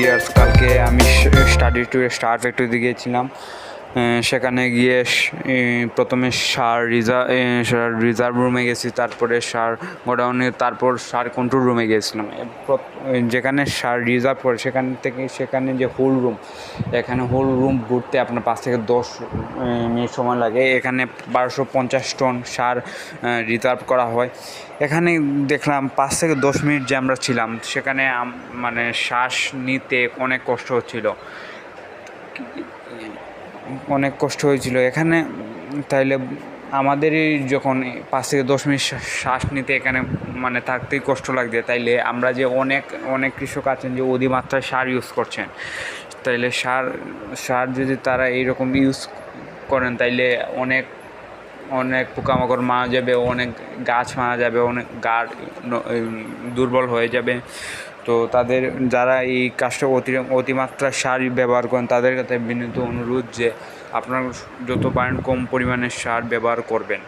বিয়ার্স কালকে আমি study to star ফ্যাক্টরিতে গিয়েছিলাম। সেখানে গিয়ে প্রথমে সার রিজার্ভ রিজার্ভ রুমে গেছি, তারপরে সার গোডাউনে, তারপর সার কন্ট্রোল রুমে গিয়েছিলাম যেখানে সার রিজার্ভ করে, সেখান থেকে, সেখানে যে হোল রুম এখানে হোল রুম ঘুরতে আপনার পাঁচ থেকে দশ মিনিট সময় লাগে। এখানে বারোশো পঞ্চাশ টন সার রিজার্ভ করা হয়। এখানে দেখলাম পাঁচ থেকে দশ মিনিট যে আমরা ছিলাম, সেখানে মানে শ্বাস নিতে অনেক কষ্ট হচ্ছিল। অনেক কষ্ট হয়েছিল। এখানে তাইলে আমাদেরই যখন পাঁচ থেকে দশ মিনিট শ্বাস- নিতে এখানে মানে থাকতেই কষ্ট লাগছে। তাইলে আমরা যে অনেক অনেক কৃষক আছেন যে অধিমাত্রায় সার ইউজ করছেন তাইলে সার সার যদি তারা এইরকম ইউজ করেন তাইলে অনেক অনেক পোকামাকড় মারা যাবে অনেক গাছ মারা যাবে অনেক উম, দুর্বল হয়ে যাবে। তো তাদের যারা এই কাজটা অতি, অতিমাত্রা সার ব্যবহার করেন, তাদের কাছে বিনীত অনুরোধ যে আপনারা যত পারেন কম পরিমাণে সার ব্যবহার করবেন।